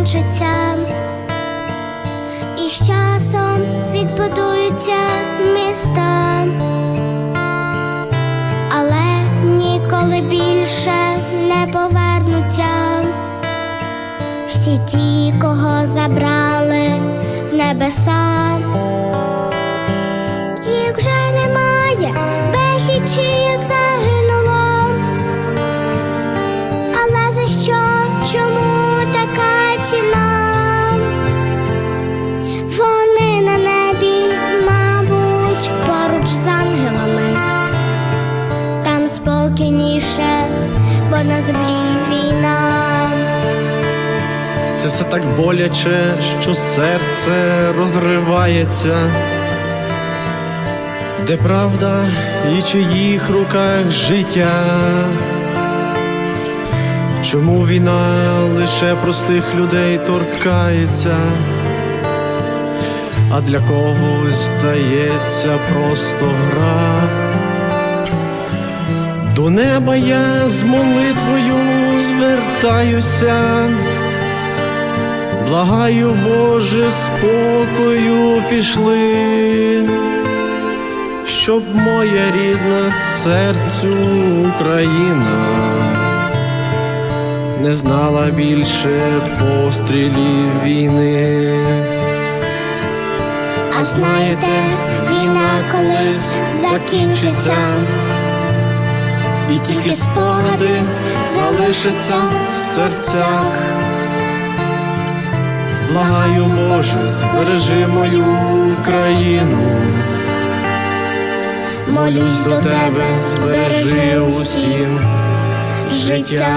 колись закінчиться, і з часом відбудуються міста, але ніколи більше не повернуться. Всі ті, кого забрали в небеса, на землі війна. Це все так боляче, що серце розривається. Де правда і чиїх руках життя? Чому війна лише простих людей торкається, а для когось здається просто гра? До неба я з молитвою звертаюся. Благаю, Боже, спокою пішли, щоб моя рідна серцю Україна не знала більше пострілів війни. А знаєте, війна колись закінчиться, і тільки спогади залишаться в серцях. Благаю, Боже, збережи мою Україну. Молюсь до тебе, збережи усім життя.